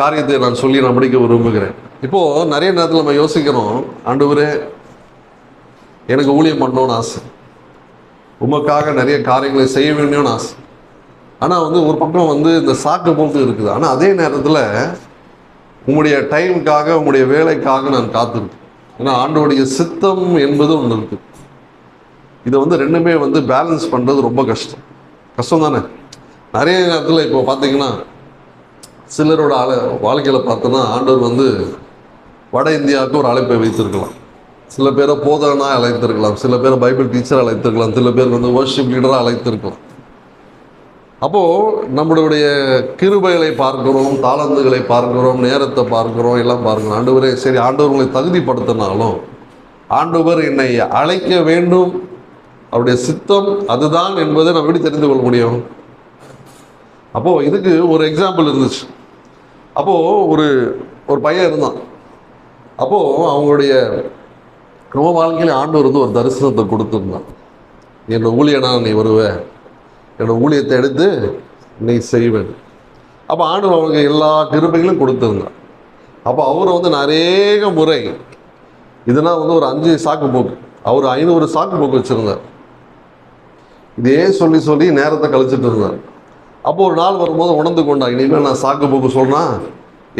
காரியத்தை நான் சொல்லி நான் முடிக்க விரும்புகிறேன். இப்போது நிறைய நேரத்தில் நம்ம யோசிக்கிறோம் ஆண்டவரே எனக்கு ஊழியம் பண்ணணும்னு ஆசை. உமக்காக நிறைய காரியங்களை செய்ய வேண்டும்னு ஆசை. ஆனால் வந்து ஒரு பக்கம் வந்து இந்த சாக்கு போக்கு இருக்குது. ஆனால் அதே நேரத்தில் உங்களுடைய டைமுக்காக உங்களுடைய வேலைக்காக நான் காத்திருக்கேன். ஏன்னா ஆண்டோடைய சித்தம் என்பது ஒன்று இருக்குது இதை வந்து ரெண்டுமே வந்து பேலன்ஸ் பண்ணுறது ரொம்ப கஷ்டம். கஷ்டம் தானே நிறைய நேரத்தில் இப்போ பார்த்தீங்கன்னா சிலரோட ஆள வாழ்க்கையில் பார்த்தோன்னா ஆண்டவர் வந்து வட இந்தியாவுக்கு ஒரு அழைப்பை வைத்திருக்கலாம் சில பேரை போதகனா அழைத்திருக்கலாம். சில பேரை பைபிள் டீச்சர் அழைத்திருக்கலாம். சில பேர் வந்து வர்ஷிப் லீடராக அழைத்திருக்கலாம். அப்போது நம்மளுடைய கிருபைகளை பார்க்கிறோம் தாளந்துகளை பார்க்கிறோம் நேரத்தை பார்க்கிறோம் எல்லாம் பார்க்கிறோம். ஆண்டவரே சரி ஆண்டவர்களை தகுதிப்படுத்தினாலும் ஆண்டவர் என்னை அழைக்க வேண்டும். அவருடைய சித்தம் அதுதான் என்பதை நம்ம எப்படி தெரிந்து கொள்ள முடியும்? அப்போது இதுக்கு ஒரு எக்ஸாம்பிள் இருந்துச்சு. அப்போது ஒரு ஒரு பையன் இருந்தான். அப்போது அவங்களுடைய ரொம்ப வாழ்க்கையில் ஆண்டவர் வந்து ஒரு தரிசனத்தை கொடுத்துருந்தான். என்னோட ஊழியனா நீ வருவ. என்னோடய ஊழியத்தை எடுத்து நீ செய்வேன் அப்போ ஆண்டவர் அவனுக்கு எல்லா கிருபைகளும் கொடுத்துருந்தான். அப்போ அவரை வந்து நிறைய முறை இதெல்லாம் வந்து ஒரு அஞ்சு சாக்கு போக்கு. அவர் ஐநூறு சாக்கு போக்கு வச்சுருந்தார். இதே சொல்லி சொல்லி நேரத்தை கழிச்சிட்டு இருந்தார். அப்போ ஒரு நாள் வரும்போது உணர்ந்து கொண்டா இனிமேல் நான் சாக்கு போக்கு சொன்னால்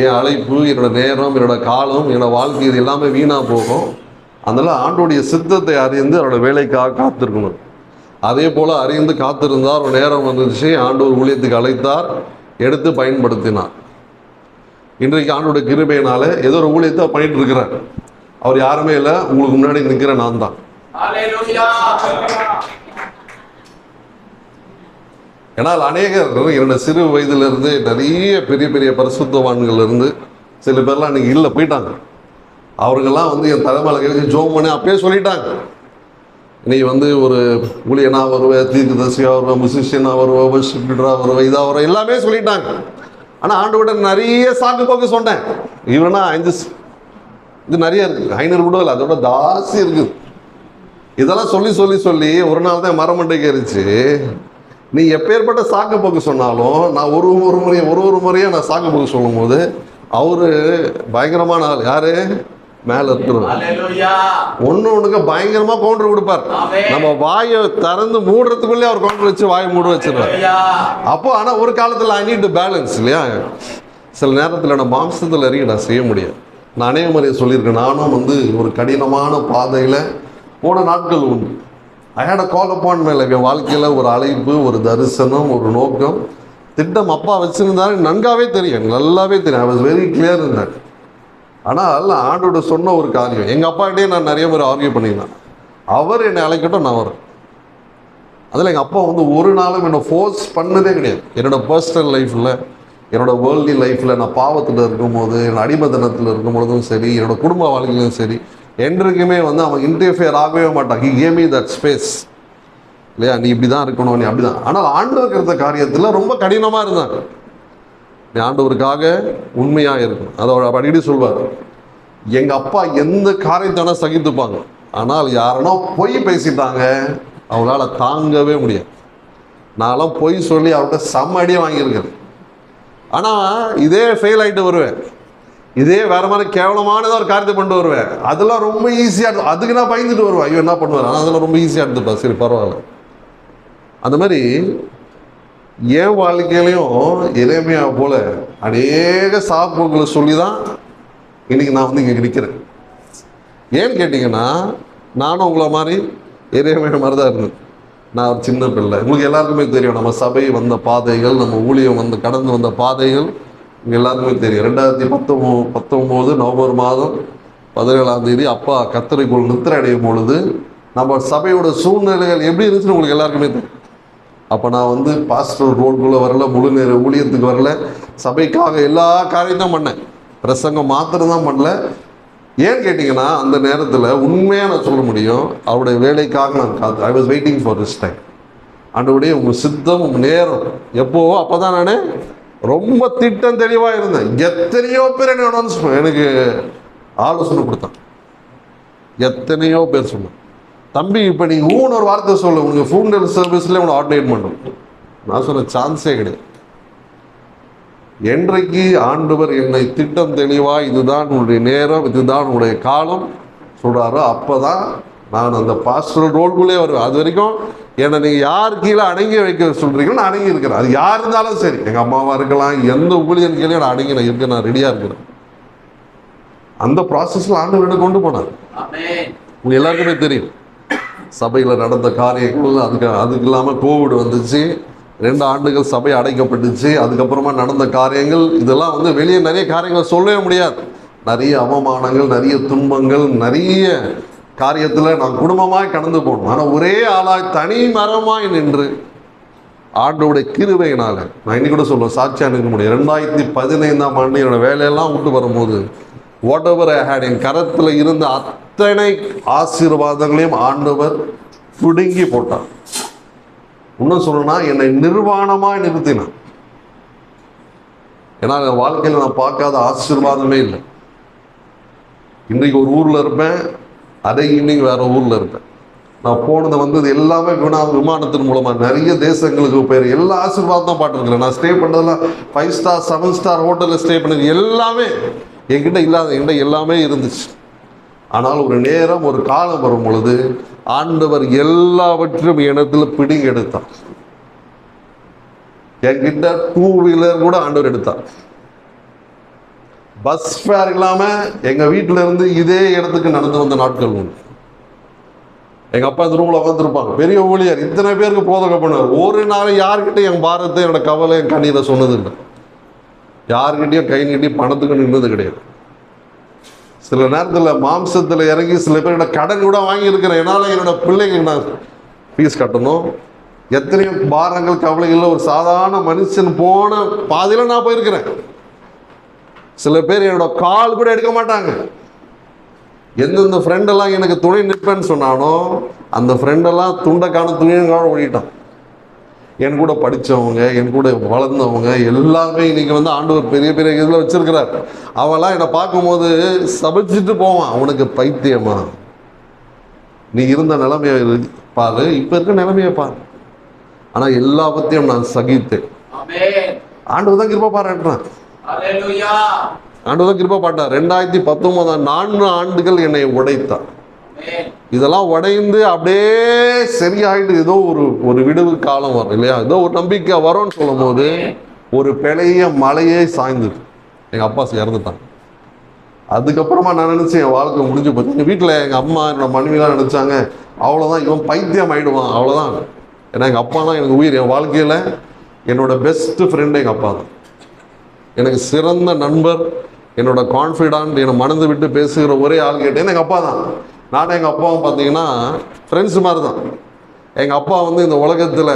என் அழைப்பு என்னோட நேரம் என்னோட காலம் என்னோடய வாழ்க்கை இது எல்லாமே வீணாக போகும். அதனால் ஆண்டோடைய சித்தத்தை அறிந்து அவரோட வேலைக்காக காத்திருக்கணும். அதே போல் அறிந்து காத்திருந்தார் ஒரு நேரம் வந்துச்சு ஆண்டோர் ஊழியத்துக்கு அழைத்தார் எடுத்து பயன்படுத்தினார். இன்றைக்கு ஆண்டோட கிருபையினால ஏதோ ஒரு ஊழியத்தை பண்ணிட்டு இருக்கிறார். அவர் யாருமே இல்லை உங்களுக்கு முன்னாடி நிற்கிற நான் தான் ஏன்னால் அநேகர் என்னோட சிறு வயதிலிருந்து நிறைய பெரிய பெரிய பரிசுத்தவான்கள் இருந்து சில பேர்லாம் அன்றைக்கி இல்லை போயிட்டாங்க. அவருங்கெல்லாம் வந்து என் தலைமையில் கழிச்சு ஜோம் பண்ணி அப்பயே சொல்லிட்டாங்க. நீ வந்து ஒரு ஊழியனாக வருவேன் தீர்க்கதரிசியாக வருவேன் மியூசிஷியனாக வருவேன் worship வருவேன் இதாக வருவ எல்லாமே சொல்லிட்டாங்க. ஆனால் ஆண்டு விட நிறைய சாக்கு போக்கு சொன்னேன். இவனா அஞ்சு இது நிறைய இருக்குது ஐநூறு கூட இல்லை அதோட ஜாஸ்தி இருக்குது இதெல்லாம் சொல்லி சொல்லி சொல்லி ஒரு நாள் தான் மரமண்டைக்கு இருந்துச்சு நீ எப்பேற்பட்ட சாக்கு போக்கு சொன்னாலும் நான் ஒரு ஒரு முறையும் ஒரு ஒரு முறையும் நான் சாக்கு போக்கு சொல்லும்போது அவரு பயங்கரமான ஆள். யாரு? மேல இருக்கிறவர் ஒன்று ஒன்றுக்கு பயங்கரமா கவுண்டர் கொடுப்பார். நம்ம வாயை திறந்து மூடுறதுக்குள்ளே அவர் கவுண்டர் வச்சு வாயை மூட வச்சிருவார் அப்போ ஆனால் ஒரு காலத்தில் ஐ நீட் பேலன்ஸ் இல்லையா? சில நேரத்தில் நான் மாம்சத்தில் இறங்கி நான் செய்ய முடியும் நான் அநேக முறையை சொல்லியிருக்கேன். நானும் வந்து ஒரு கடினமான பாதையில் போன நாட்கள் உண்டு. ஐ ஹேட் அ கால் அப்பான் மேலே என் வாழ்க்கையில் ஒரு அழைப்பு ஒரு தரிசனம் ஒரு நோக்கம். திட்டம் அப்பா வச்சுருந்தாரு. நன்காவே தெரியும். எனக்கு நல்லாவே தெரியும். ஐ வாஸ் வெரி கிளியர் இருந்தார் ஆனால் ஆண்டோட சொன்ன ஒரு காரியம். எங்கள் அப்பாகிட்டே நான் நிறைய பேர் ஆர்கியூ பண்ணியிருந்தேன். அவர் என்னை அழைக்கட்டும் நான் வரேன். அதில் எங்கள் அப்பா வந்து ஒரு நாளும் என்னை ஃபோர்ஸ் பண்ணதே கிடையாது. என்னோட பர்சனல் லைஃப்பில் என்னோட வேர்ல்டி லைஃப்பில் நான் பாவத்தில் இருக்கும்போது என்னோடய அடிமதனத்தில் இருக்கும்பொழுதும் சரி என்னோடய குடும்ப வாழ்க்கையிலும் சரி என்றைக்குமே வந்து அவன் இன்டர்ஃபியர் ஆகவே மாட்டான். He came me that space இல்லையா? நீ இப்படி தான் இருக்கணும் நீ அப்படி தான் ஆனால் ஆண்டவர் இருந்த காரியத்தில் ரொம்ப கடினமாக இருந்தாங்க நீ ஆண்டவருக்காக உண்மையாக இருக்கும் அதோட அடிக்கடி சொல்வார். எங்கள் அப்பா எந்த காரியத்தான சகித்துப்பாங்க. ஆனால் யாருனோ பொய் பேசிட்டாங்க அவங்களால தாங்கவே முடியாது. நான்லாம் பொய் சொல்லி அவர்கிட்ட செம்ம அடியே வாங்கியிருக்கேன். ஆனால் இதே ஃபெயில் ஆகிட்டு வருவேன். இதே வேற மாதிரி கேவலமானதாக ஒரு காரியத்தை பண்ணிட்டு வருவேன் அதெல்லாம் ரொம்ப ஈஸியாக அதுக்கு நான் பயந்துட்டு வருவேன். ஐயோ என்ன பண்ணுவேன்? ஆனால் அதெல்லாம் ரொம்ப ஈஸியாக எடுத்துப்பேன் சரி பரவாயில்ல. அந்த மாதிரி என் வாழ்க்கையிலையும் இறைமையாக போல அநேக சாப்புகளை சொல்லி தான் இன்றைக்கி நான் வந்து இங்கே நிற்கிறேன் ஏன்னு கேட்டிங்கன்னா நானும் உங்களை மாதிரி இறைமையான மாதிரி தான் இருந்தேன். நான் ஒரு சின்ன பிள்ளை. உங்களுக்கு எல்லாருக்குமே தெரியும் நம்ம சபை வந்த பாதைகள் நம்ம ஊழியம் வந்து கடந்து வந்த பாதைகள் இங்கே எல்லாருக்குமே தெரியும். ரெண்டாயிரத்தி பத்தொம்போ பத்தொம்போது நவம்பர் மாதம் பதினேழாம் தேதி அப்பா கத்தரைக்குள் நித்திரை அடையும் பொழுது நம்ம சபையோட சூழ்நிலைகள் எப்படி இருந்துச்சுன்னு உங்களுக்கு எல்லாருக்குமே தெரியும். அப்போ நான் வந்து பாஸ்டர் ரோல்குள்ளே வரல முழு நேர ஊழியத்துக்கு வரல. சபைக்காக எல்லா காரியத்தையும் பண்ணேன். பிரசங்கம் மாத்திரம் தான் பண்ணல. ஏன்னு கேட்டிங்கன்னா அந்த நேரத்தில் உண்மையாக நான் சொல்ல முடியும் அவருடைய வேலைக்காக நான் காத்து I was waiting for this time ஆண்டவுடைய உங்கள் சித்தம் உங்கள் நேரம் எப்போவோ அப்போ தான் நான் ரொம்ப திட்டம் தெளிவாக இருந்தேன். எத்தனையோ பேர் என்ன announce எனக்கு ஆலோசனை கொடுத்தான். எத்தனையோ பேர் சொன்னேன் தம்பி இப்போ நீங்கள் ஊன்னு ஒரு வார்த்தை சொல்லு. உனக்கு ஃபுண்டல் சர்வீஸில் உன்னை ஆர்டினேட் பண்ணும். நான் சொன்ன சான்ஸே கிடையாது. என்றைக்கு ஆண்டவர் என்னை திட்டம் தெளிவாக இதுதான் உன்னுடைய நேரம் இதுதான் உன்னுடைய காலம் சொல்கிறாரோ அப்போ தான் நான் அந்த பாஸ்டர் ரோல்குள்ளே வருவேன். அது வரைக்கும் என்னை நீங்க யார் கீழே அடங்கி வைக்க சொல்றீங்களோ நான் அடங்கி இருக்கிறேன். அது யார் இருந்தாலும் சரி. எங்க அம்மாவா இருக்கலாம் எந்த ஊழியன் கீழே நான் அடங்கி நான் இருக்க நான் ரெடியா இருக்கிறேன். அந்த ப்ராசஸ்ல ஆண்டவர் என்னை கொண்டு போனார். Amen. உங்க எல்லாருக்குமே தெரியும். சபையில் நடந்த காரியங்கள் அதுக்கு அதுக்கு இல்லாமல் கோவிட் வந்துச்சு. ரெண்டு ஆண்டுகள் சபை அடைக்கப்பட்டுச்சு. அதுக்கப்புறமா நடந்த காரியங்கள் இதெல்லாம் வந்து வெளியே நிறைய காரியங்கள் சொல்லவே முடியாது. நிறைய அவமானங்கள் நிறைய துன்பங்கள் நிறைய காரியத்தில் நான் குடும்பமாய் கடந்து போனோம் ஆனால் ஒரே ஆளாய் தனி மரமாய் நின்று ஆண்டோடைய கிருவையினால் நான் இன்னைக்கு கூட சொல்லுவேன் சாட்சியா நிற்க முடியும். ரெண்டாயிரத்தி பதினைந்தாம் ஆண்டு என்னோட வேலையெல்லாம் விட்டு வரும்போது வாட் எவர் ஐ ஹேட் என் கரத்தில் இருந்த அத்தனை ஆசீர்வாதங்களையும் ஆண்டவர் பிடுங்கி போட்டார். இன்னும் சொல்லணும்னா என்னை நிர்வாணமாக நிறுத்தினான் ஏன்னா என் வாழ்க்கையில் நான் பார்க்காத ஆசீர்வாதமே இல்லை. இன்றைக்கு ஒரு ஊரில் இருப்பேன் அதே ஈவினிங் வேறு ஊரில் இருப்பேன். நான் போனது வந்தது எல்லாமே வினா விமானத்தின் மூலமாக நிறைய தேசங்களுக்கு போயிரு. எல்லா ஆசீர்வாதம் தான் பாட்டுருக்கிறேன் நான் ஸ்டே பண்ணதெல்லாம் ஃபைவ் ஸ்டார் செவன் ஸ்டார் ஹோட்டலில் ஸ்டே பண்ணது எல்லாமே என்கிட்ட இல்லாத என்கிட்ட எல்லாமே இருந்துச்சு. ஆனால் ஒரு நேரம் ஒரு காலம் வரும் பொழுது ஆண்டவர் எல்லாவற்றையும் இடத்துல பிடிங்கெடுத்தார் என்கிட்ட டூ வீலர் கூட ஆண்டவர் எடுத்தார் பஸ் ஃபேர் இல்லாமல் எங்கள் வீட்டில் இருந்து இதே இடத்துக்கு நடந்து வந்த நாட்கள் உண்டு. எங்கள் அப்பா இந்த ரூமில் உட்காந்துருப்பாங்க பெரிய ஊழியர். இத்தனை பேருக்கு போதகம் பண்ணுவார். ஒரு நாள் யார்கிட்ட என் பாரத்தை என்னோட கவலை என் கண்ணீரை சொன்னது இல்லை யார்கிட்டையும் கை நீட்டி பணத்துக்கு நின்றது கிடையாது. சில நேரத்தில் மாம்சத்தில் இறங்கி சில பேரோட கடன் கூட வாங்கியிருக்கிறேன். என்னால் என்னோட பிள்ளைங்க நான் ஃபீஸ் கட்டணும். எத்தனையோ பாரங்கள் கவலைகளில் ஒரு சாதாரண மனுஷன் போன பாதையில் நான் போயிருக்கிறேன். சில பேர் என்னோட கால் கூட எடுக்க மாட்டாங்க. எந்தெந்த ஃப்ரெண்டெல்லாம் எனக்கு துணை நிற்பேன்னு சொன்னானோ அந்த ஃப்ரெண்டெல்லாம் துண்டைக்கான துணியங்கான ஓடிட்டான். என் கூட படித்தவங்க என் கூட வளர்ந்தவங்க எல்லாருமே இன்னைக்கு வந்து ஆண்டவர் பெரிய பெரிய இதில் வச்சிருக்கிறார். அவெல்லாம் என்னை பார்க்கும்போது சபிச்சுட்டு போவான். அவனுக்கு பைத்தியமா? நீ இருந்த நிலைமையை பாரு. இப்போ இருக்க நிலைமையை பாரு. ஆனால் எல்லாவற்றையும் நான் சகித்தேன். ஆண்டவர் தான் கிருப்பா பாராட்டுறான். ஆண்டவர் கிருப்பா பாட்டார். ரெண்டாயிரத்தி பத்தொன்பதாம் நான்கு ஆண்டுகள் என்னை Amen. இதெல்லாம் உடைந்து அப்படியே சரியாயிட்டு ஏதோ ஒரு ஒரு விடுவு காலம் வரும் இல்லையா? ஏதோ ஒரு நம்பிக்கை வரும்னு சொல்லும் போது ஒரு பெரிய மலையே சாய்ந்தது. எங்கள் அப்பா இறந்துட்டாங்க அதுக்கப்புறமா நான் நினச்சேன் என் வாழ்க்கை முடிஞ்சு போச்சு. எங்கள் வீட்டில் எங்கள் அம்மா என்னோட மனைவிலாம் நினச்சாங்க அவ்வளோதான் இவன் பைத்தியம் ஆயிடுவான் அவ்வளோதான் ஏன்னா எங்கள் அப்பா தான் எனக்கு உயிர். என் வாழ்க்கையில் என்னோட பெஸ்ட் ஃப்ரெண்டு எங்கள் அப்பா தான். எனக்கு சிறந்த நண்பர் என்னோட கான்ஃபிடண்ட் என்னை மனது விட்டு பேசுகிற ஒரே ஆள் கேட்டேன். எங்கள் அப்பா தான். நானும் எங்கள் அப்பாவும் பார்த்தீங்கன்னா ஃப்ரெண்ட்ஸ் மாதிரி தான் எங்கள் அப்பா வந்து இந்த உலகத்தில்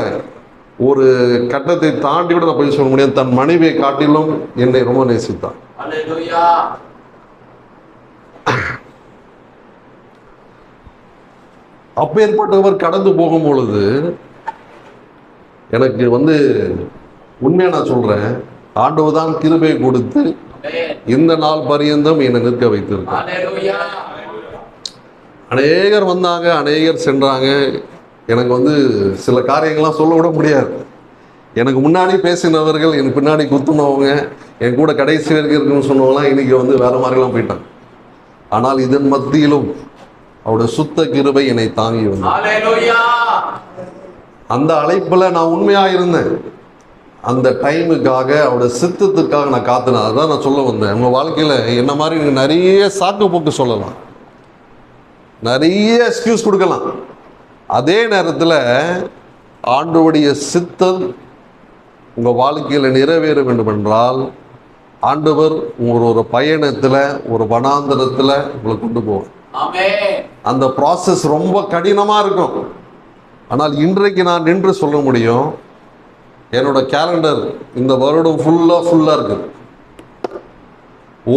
ஒரு கட்டத்தை தாண்டி கூட நான் போய் சொல்ல முடியாது. தன் மனைவியை காட்டிலும் என்னை ரொம்ப நேசித்தான். அப்பேற்பட்டவர் கடந்து போகும் பொழுது எனக்கு வந்து உண்மையாக நான் சொல்கிறேன் ஆண்டவர் தான் கிருபை கொடுத்து. இந்த நாள் பரியந்தம் என்னை நிற்க வைத்திருக்கார் Hallelujah. அநேகர் வந்தாங்க அநேகர் சென்றாங்க எனக்கு வந்து சில காரியங்கள்லாம் சொல்ல விட முடியாது எனக்கு முன்னாடி பேசினவர்கள் எனக்கு பின்னாடி குத்துனவங்க என் கூட கடைசி வரைக்கும் இருக்குன்னு சொன்னவங்களாம் இன்னைக்கு வந்து வேற மாதிரிலாம் போயிட்டாங்க ஆனால் இதன் மத்தியிலும் அவருடைய சுத்த கிருபை என்னை தாங்கி வந்தது Hallelujah. அந்த அழைப்பில் நான் உண்மையாக இருந்தேன் அந்த டைமுக்காக அவருடைய சித்தத்துக்காக நான் காத்தினேன். அதான் நான் சொல்ல வந்தேன். உங்கள் வாழ்க்கையில் என்ன மாதிரி நீங்கள் நிறைய சாக்கு போக்கு சொல்லலாம். நிறைய எக்ஸ்கியூஸ் கொடுக்கலாம். அதே நேரத்தில் ஆண்டவருடைய சித்தம் உங்கள் வாழ்க்கையில் நிறைவேற வேண்டும் என்றால் ஆண்டவர் உங்கள் ஒரு பயணத்தில் ஒரு வனாந்தரத்தில் உங்களை கொண்டு போவார். அந்த ப்ராசஸ் ரொம்ப கடினமாக இருக்கும். ஆனால் இன்றைக்கு நான் நின்று சொல்ல முடியும் என்னோட கேலண்டர் இந்த வருடம் ஃபுல்லாக ஃபுல்லாக இருக்குது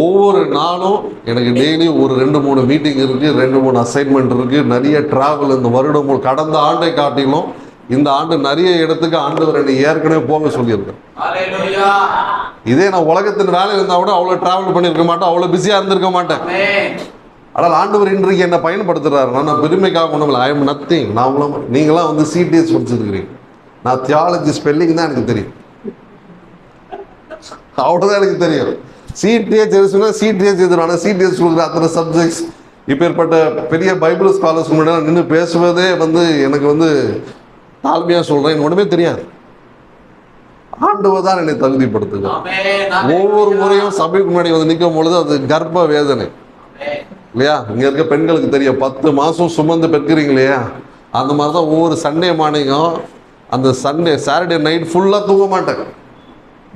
ஒவ்வொரு நாளும் எனக்கு டெய்லி ஒரு ரெண்டு மூணு மீட்டிங் இருக்குது ரெண்டு மூணு அசைன்மெண்ட் இருக்குது நிறைய ட்ராவல் இந்த வருடம் கடந்த ஆண்டை காட்டிலும் இந்த ஆண்டு நிறைய இடத்துக்கு ஆண்டவர் என்னை ஏற்கனவே போக சொல்லியிருக்கேன். இதே நான் உலகத்தின் வேலை இருந்தால் கூட அவ்வளோ ட்ராவல் பண்ணியிருக்க மாட்டேன் அவ்வளோ பிஸியாக இருந்திருக்க மாட்டேன். ஆனால் ஆண்டவர் இன்றைக்கு என்னை பயன்படுத்துறாரு. நான் பெருமைக்காக ஒன்றும் இல்லை ஐ எம் நத்திங் நான் உங்களை நீங்களாம் வந்து சிடிஎஸ் படிச்சிருக்கிறீங்க. நான் தியாலஜி ஸ்பெல்லிங் தான் எனக்கு தெரியும். அவ்வளோதான் எனக்கு தெரியும். சிடிஎச் எழுதுனா சிடிஎச் எழுதுறோம் ஆனால் சிடிஎச் கொடுக்குற அத்தனை சப்ஜெக்ட்ஸ் இப்பேற்பட்ட பெரிய பைபிள் ஸ்காலர்ஸ் முன்னாடி நின்று பேசுவதே வந்து எனக்கு வந்து தாழ்மையாக சொல்கிறேன் எனக்கு ஒன்றுமே தெரியாது. ஆண்டவர் தான் என்னை தகுதிப்படுத்துங்க ஒவ்வொரு முறையும் சபைக்கு முன்னாடி வந்து நிற்கும் பொழுது அது கர்ப்ப வேதனை. இல்லையா? இங்க இருக்க பெண்களுக்கு தெரியும். பத்து மாசம் சுமந்து பெற்கிறீங்க இல்லையா? அந்த மாதிரி தான் ஒவ்வொரு சண்டே மார்னிங்கும் அந்த சண்டே சாட்டர்டே நைட் ஃபுல்லாக தூங்க மாட்டேன்.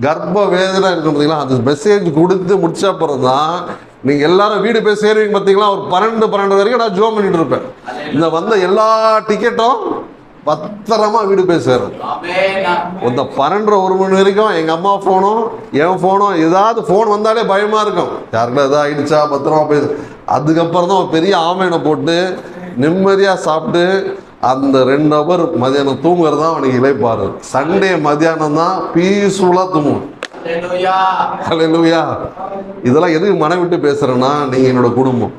கர்ப்ப வேதனை இருக்கு பார்த்தீங்களா அந்த மெசேஜ் கொடுத்து முடிச்ச அப்புறம் தான் நீங்கள் எல்லாரும் வீடு போய் சேருவீங்க பார்த்தீங்களா ஒரு பன்னெண்டு பன்னெண்டு வரைக்கும் நான் ஜோம் பண்ணிட்டு இருப்பேன். இந்த வந்த எல்லா டிக்கெட்டும் பத்திரமா வீடு போய் சேரும். இந்த பன்னெண்டரை ஒரு மணி வரைக்கும் எங்கள் அம்மா ஃபோனும் என் ஃபோனும் ஏதாவது ஃபோன் வந்தாலே பயமாக இருக்கும். யாருக்குள்ள ஏதாவது ஆயிடுச்சா? பத்திரமா போய் அதுக்கப்புறம் தான் பெரிய ஆமையனை போட்டு நிம்மதியாக சாப்பிட்டு அந்த ரெண்டு ஹவர் மதியானம் தூங்குறது தான் அவனுக்கு இழைப்பாரு சண்டே மதியானம் தான் பீஸ்ஃபுல்லாக ஹalleluya அலையிலுயா இதெல்லாம் எதுக்கு மன விட்டு பேசுகிறேன்னா நீங்கள் என்னோட குடும்பம்.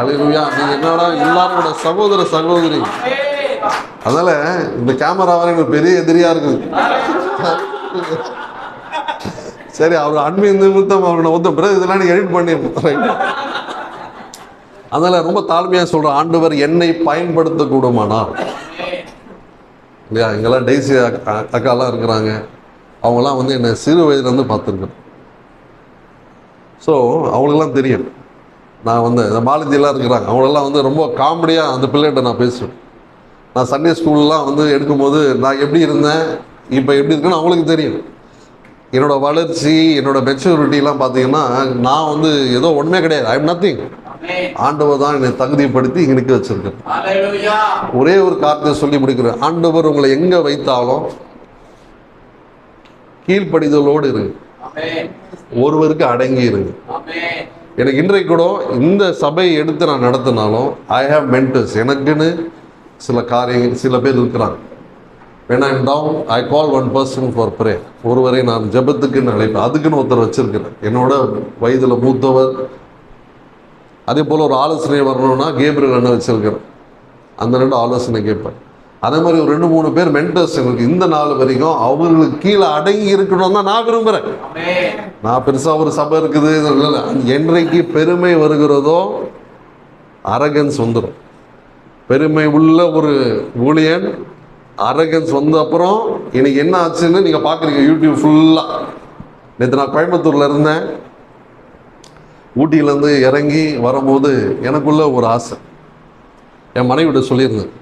அலையிலுயா என்னோட எல்லாரோட சகோதர சகோதரி. அதனால இந்த கேமரா வர எனக்கு பெரிய எதிரியா இருக்குது. சரி அவர் அன்பின் நிமித்தம் அவரோட ஒத்த பிறகு இதெல்லாம் எடிட் பண்ணி right. அதனால் ரொம்ப தாழ்மையாக சொல்கிற ஆண்டவர் என்னை பயன்படுத்தக்கூடுமானால். இல்லையா? இங்கெல்லாம் டெய்ஸி அக்கா அக்காலாம் இருக்கிறாங்க. அவங்களாம் வந்து என்னை சிறு வயதுலேருந்து பார்த்துருக்கேன். ஸோ அவங்களுக்கெல்லாம் தெரியும். நான் வந்து இந்த மாலதியெல்லாம் இருக்கிறாங்க. அவங்களெல்லாம் வந்து ரொம்ப காமெடியாக அந்த பிள்ளைகிட்ட நான் பேசுவேன். நான் சண்டே ஸ்கூல்லாம் வந்து எடுக்கும்போது நான் எப்படி இருந்தேன் இப்போ எப்படி இருக்குன்னு அவங்களுக்கு தெரியும். என்னோடய வளர்ச்சி என்னோட மெச்சூரிட்டிலாம் பார்த்தீங்கன்னா நான் வந்து ஏதோ ஒன்றுமே கிடையாது. ஐ எம் நத்திங் ஆண்டவர் தான் என்னை தகுதிப்படுத்தி இங்கே நிற்க வச்சிருக்கேன் ஹalleluya. ஒரே ஒரு காரியத்தை சொல்லி முடிக்கிறேன். ஆண்டவர் உங்களை எங்கே வைத்தாலும் கீழ்ப்படிதலோடு இருங்க. ஒருவருக்கு அடங்கி இருங்க. எனக்கு இன்றைக்கு கூட இந்த சபையை எடுத்து நான் நடத்தினாலும் ஐ ஹேவ் மென்டர்ஸ் எனக்குன்னு சில காரியங்கள் சில பேர் இருக்கிறாங்க. when I'm down I call one person for pray ஒருவரை நான் ஜெபத்துக்குன்னு அழைப்பேன். அதுக்குன்னு ஒருத்தர் வச்சிருக்கிறேன் என்னோட வயதில் மூத்தவர் அதே போல் ஒரு ஆலோசனை வரணும்னா கேப்ரியல் அண்ணன் வச்சிருக்கிறேன் அந்த ரெண்டு ஆலோசனை கேட்பேன். அதே மாதிரி ஒரு ரெண்டு மூணு பேர் மென்டர்ஸ் எனக்கு இந்த நாள் வரைக்கும் அவங்களுக்கு கீழே அடங்கி இருக்கணும் தான் நான் விரும்புகிறேன் நான் பெருசாக ஒரு சபை இருக்குது. என்றைக்கு பெருமை வருகிறதோ அரகன்ஸ் வந்துடும் பெருமை உள்ள ஒரு ஊழியன் அரகன்ஸ் வந்த அப்புறம் எனக்கு என்ன ஆச்சுன்னு நீங்கள் பார்க்குறீங்க யூடியூப் ஃபுல்லாக நேற்று நான் கோயம்புத்தூரில் இருந்தேன். ஊட்டியிலேருந்து இறங்கி வரும்போது எனக்குள்ள ஒரு ஆசை. என் மனைவிட்ட சொல்லியிருந்தேன்.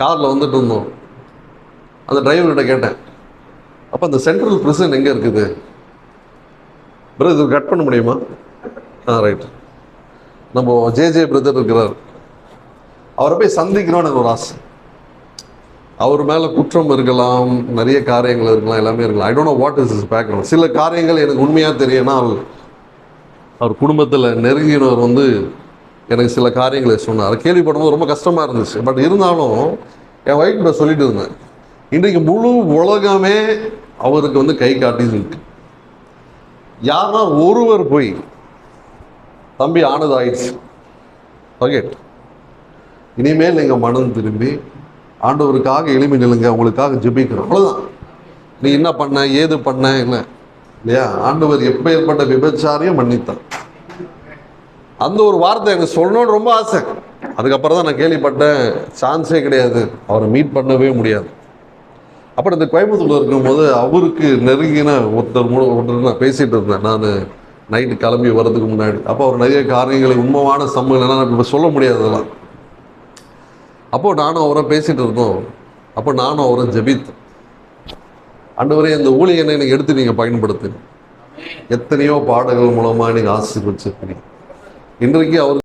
காரில் வந்துட்டு இருந்தோம். அந்த டிரைவர்கிட்ட கேட்டேன். அப்போ அந்த சென்ட்ரல் பிரிசன் எங்கே இருக்குது? பிரதர் இது கட் பண்ண முடியுமா? ஆ ரைட் நம்ம ஜே ஜே பிரதர் இருக்கிறார். அவரை போய் சந்திக்கணும்னு எனக்கு ஒரு ஆசை. அவர் மேலே குற்றம் இருக்கலாம் நிறைய காரியங்கள் இருக்கலாம் எல்லாமே இருக்கலாம். I don't know what is is background சில காரியங்கள் எனக்கு உண்மையாக தெரியும்னா அவர் அவர் குடும்பத்தில் நெருங்கினவர் வந்து எனக்கு சில காரியங்களை சொன்னார். கேள்விப்படும்போது ரொம்ப கஷ்டமாக இருந்துச்சு. பட் இருந்தாலும் என் ஒய்ஃப்ட சொல்லிட்டு இருந்தேன். இன்றைக்கு முழு உலகமே அவருக்கு வந்து கை காட்டி இருக்கு யாருன்னா ஒருவர் போய் தம்பி ஆனது ஆயிடுச்சு. ஓகே இனிமேல் நீங்கள் மனம் திரும்பி ஆண்டவருக்காக எளிமை நிலுங்க உங்களுக்காக ஜெபிக்கிறோம். அவ்வளோதான் நீ என்ன பண்ண ஏது பண்ண இல்லை இல்லையா? ஆண்டவர் எப்போ ஏற்பட்ட விபச்சாரியும் மன்னித்தான். அந்த ஒரு வார்த்தை எனக்கு சொல்லணும்னு ரொம்ப ஆசை. அதுக்கப்புறம் தான் நான் கேள்விப்பட்டேன். சான்ஸே கிடையாது. அவரை மீட் பண்ணவே முடியாது. அப்புறம் இந்த கோயம்புத்தூர்ல இருக்கும்போது அவருக்கு நெருங்கின ஒருத்தர் மூணு ஒருத்தர் நான் பேசிட்டு இருந்தேன். நான் நைட்டு கிளம்பி வர்றதுக்கு முன்னாடி. அப்போ அவர் நிறைய காரியங்களை உண்மையான சம்பவங்கள் நான் இப்போ சொல்ல முடியாததெல்லாம் அப்போது நானும் அவரை பேசிகிட்டு இருந்தோம். அப்போ நானும் அவரை ஜபித்தேன் ஆண்டவரே இந்த ஊழியனை எனக்கு எடுத்து நீங்கள் பயன்படுத்துங்க. எத்தனையோ பாடல்கள் மூலமாக நீங்கள் ஆசீர்வச்சிருக்கீங்க. இன்றைக்கு அவர்